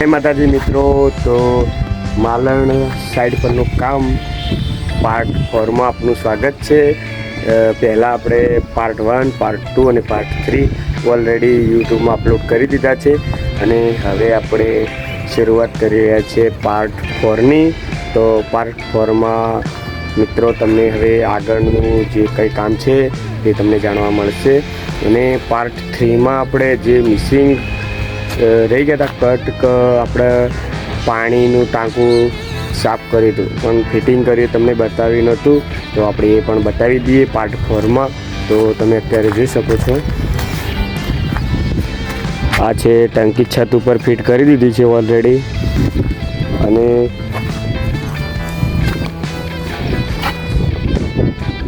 જય માતાજી મિત્રો, તો માલણ સાઈડ પરનું કામ પાર્ટ ફોરમાં આપનું સ્વાગત છે. પહેલાં આપણે પાર્ટ વન પાર્ટ ટુ અને પાર્ટ થ્રી ઓલરેડી યુટ્યુબમાં અપલોડ કરી દીધા છે અને હવે આપણે શરૂઆત કરી રહ્યા છીએ પાર્ટ ફોરની તો પાર્ટ ફોરમાં મિત્રો, તમને હવે આગળનું જે કંઈ કામ છે તે તમને જાણવા મળશે. અને પાર્ટ થ્રીમાં આપણે જે મિસિંગ રહી ગયા હતા કટ કે આપણે પાણીનું ટાંકું સાફ કર્યું હતું. પણ ફિટિંગ કર્યું, તમને બતાવી નહોતું. તો આપણે એ પણ બતાવી દઈએ પાર્ટ ફોરમાં તો તમે અત્યારે જોઈ શકો છો. આ છે ટંકી છત ઉપર ફિટ કરી દીધી છે ઓલરેડી અને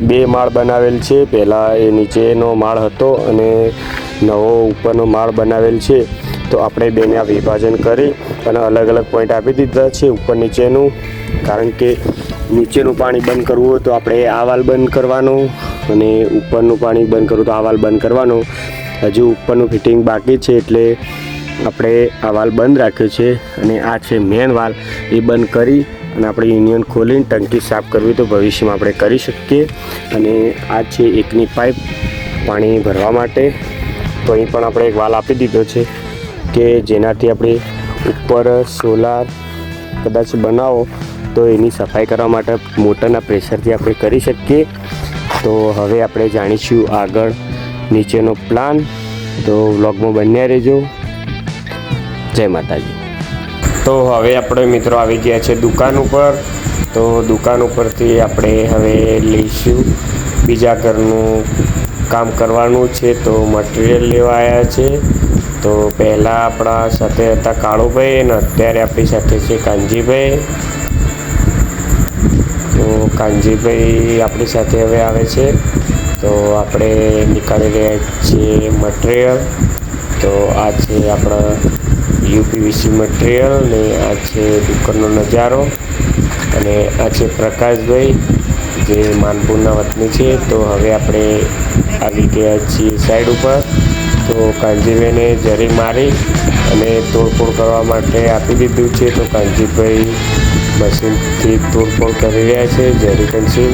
બે માળ બનાવેલ છે. પહેલાં એ નીચેનો માળ હતો અને નવો ઉપરનો માળ બનાવેલ છે. તો આપણે બેને આ વિભાજન કરી અને અલગ અલગ પોઈન્ટ આપી દીધા છે. ઉપર નીચેનું, કારણ કે નીચેનું પાણી બંધ કરવું હોય તો આપણે આ વાલ બંધ કરવાનું અને ઉપરનું પાણી બંધ કરવું તો આ વાલ બંધ કરવાનું. હજુ ઉપરનું ફિટિંગ બાકી છે એટલે આપણે આ વાલ બંધ રાખ્યો છે અને આ છે મેન વાલ. એ બંધ કરી અને આપણે યુનિયન ખોલીને ટંકી સાફ કરવી તો ભવિષ્યમાં આપણે કરી શકીએ. અને આ છે એકની પાઇપ પાણી ભરવા માટે. તો અહીં પણ આપણે એક વાલ આપી દીધો છે. કે જેનાથી આપણે ઉપર સોલાર કદાચ બનાવો તો એની સફાઈ કરવા માટે મોટરના પ્રેશરથી આપણે કરી શકીએ. તો હવે આપણે જાણીશું આગળ નીચેનો પ્લાન. તો વ્લોગમાં બન્યા રહેજો. જય માતાજી. તો હવે આપણે મિત્રો આવી ગયા છે દુકાન ઉપર. તો દુકાન ઉપરથી આપણે હવે લઈશું બીજા ઘરનું કામ કરવાનું છે. તો મટીરિયલ લેવા આવ્યા છે. તો પહેલાં આપણા સાથે હતા કાળુભાઈ અને અત્યારે આપણી સાથે છે કાનજીભાઈ. તો કાનજીભાઈ આપણી સાથે હવે આવે છે. તો આપણે નીકાળી રહ્યા છીએ મટીરિયલ તો આ છે આપણા યુપીવીસી મટીરિયલ ને આ છે દુકાનનો નજારો. અને આ છે પ્રકાશભાઈ, જે માનપુરના વતની છે. તો હવે આપણે આવી ગયા છીએ સાઈડ ઉપર. તો કાનજીભાઈને જરી મારી અને તોડફોડ કરવા માટે આપી દીધું છે. તો કાનજીભાઈ મશીનથી તોડફોડ કરી રહ્યા છે જરી પેન્સિલ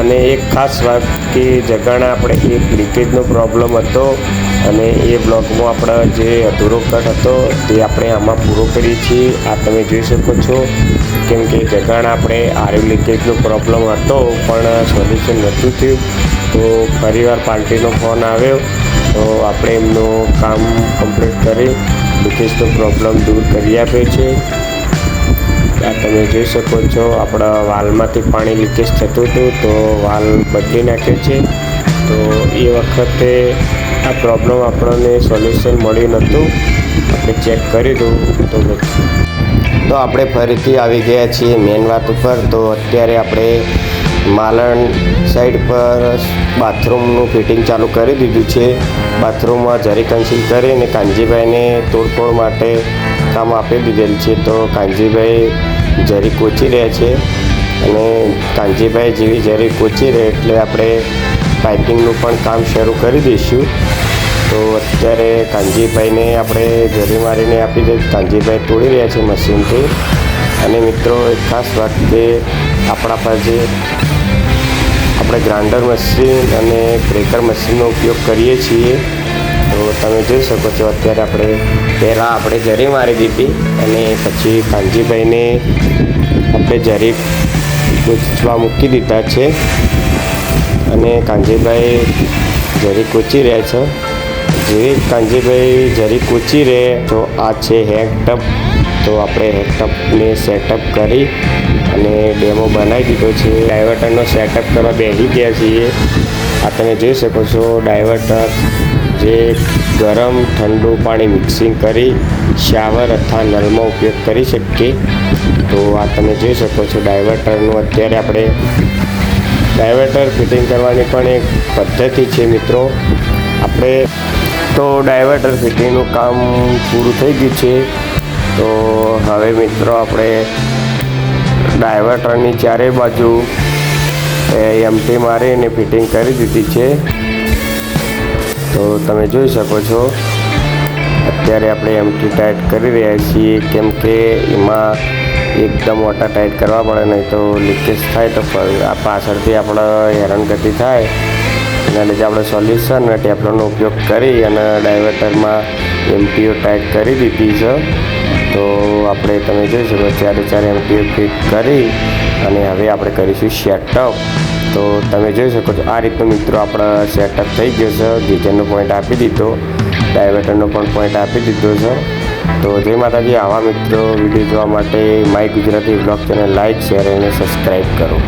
અને એક ખાસ વાત કે જગાણા આપણે એક લીકેજનો પ્રોબ્લેમ હતો અને એ બ્લોગમાં આપણા જે અધૂરો કટ હતો તે આપણે આમાં પૂરો કરીએ છીએ. આ તમે જોઈ શકો છો, કેમ કે જગાણા આપણે આરવ લીકેજનો પ્રોબ્લેમ હતો પણ સોલ્યુશન નહોતું થયું. તો ફરીવાર પાર્ટીનો ફોન આવ્યો. તો આપણે એમનું કામ કમ્પ્લીટ કરી લીકેજનો પ્રોબ્લેમ દૂર કરી આપ્યો છે. આ તમે જોઈ શકો છો, આપણા વાલમાંથી પાણી લીકેજ થતું હતું તો વાલ બદલી નાખ્યો છે. તો એ વખતે આ પ્રોબ્લેમ આપણને સોલ્યુશન મળ્યું નહોતું. આપણે ચેક કરી દઉં તો તો આપણે ફરીથી આવી ગયા છીએ મેન વાત ઉપર. તો અત્યારે આપણે માલણ સાઈડ પર બાથરૂમનું ફિટિંગ ચાલુ કરી દીધું છે. બાથરૂમમાં જરી કન્સિલ કરીને કાનજીભાઈને તોડફોડ માટે કામ આપી દીધેલ છે. તો કાનજીભાઈ જરી કોચી રહ્યા છે અને કાનજીભાઈ જેવી જરી કોચી રહે એટલે આપણે પાઇપિંગનું પણ કામ શરૂ કરી દઈશું. તો અત્યારે કાનજીભાઈને આપણે જરી મારીને આપી દે કાનજીભાઈ તોડી રહ્યા છે મશીનથી અને મિત્રો, એક ખાસ વાત કે આપણા પાસે આપણે ગ્રાઇન્ડર મશીન અને બ્રેકર મશીનનો ઉપયોગ કરીએ છીએ. તો તમે જોઈ શકો છો, અત્યારે આપણે પહેલાં આપણે જરી મારી દીધી અને પછી કાનજીભાઈને આપણે જરી કૂચવા મૂકી દીધા છે. અને કાનજીભાઈ જરી કૂચી રહ્યા છે. જેવી કાનજીભાઈ જરી કૂચી રહે, તો આ છે હેક ટપ તો આપણે હેકટપને સેટઅપ કરી અને ડેમો બનાવી દીધો છે. ડાયવર્ટરનો સેટઅપ કરવા બેસી ગયા છીએ. આ તમે જોઈ શકો છો ડાયવર્ટર જે ગરમ ઠંડુ પાણી મિક્સિંગ કરી શાવર અથવા નળમાં ઉપયોગ કરી શકીએ. તો આ તમે જોઈ શકો છો ડાયવર્ટરનું અત્યારે આપણે ડાયવર્ટર ફિટિંગ કરવાની પણ એક પદ્ધતિ છે મિત્રો. આપણે તો ડાયવર્ટર ફિટિંગનું કામ પૂરું થઈ ગયું છે. તો હવે મિત્રો આપણે ડાયવર્ટરની ચારે બાજુ એમટી મારીને ફિટિંગ કરી દીધી છે. તો તમે જોઈ શકો છો, અત્યારે આપણે એમટી ટાઈટ કરી રહ્યા છીએ, કેમ કે એમાં એકદમ મોટા ટાઈટ કરવા પડે, નહીં તો લીકેજ થાય તો પાછળથી આપણે હેરાનગતિ થાય. એના લીધે આપણે સોલ્યુશન ટેપલોનો ઉપયોગ કરી અને ડાયવર્ટરમાં એમટીઓ ટાઈટ કરી દીધી છે. તો આપણે તમે જોઈ શકો ચારે ચારે એમટીઓ ફિટ કરી અને હવે આપણે કરીશું સેટઅપ. તો તમે જોઈ શકો છો આ રીતનું મિત્રો આપણા સેટઅપ થઈ ગયો છે. ગીઝરનો પોઈન્ટ આપી દીધો. ડાયવર્ટરનો પણ પોઈન્ટ આપી દીધો છે. તો જય માતાજી, આવા મિત્રો વીડિયો જોવા માટે my Gujarati blog channel like share અને સબસ્ક્રાઈબ કરો.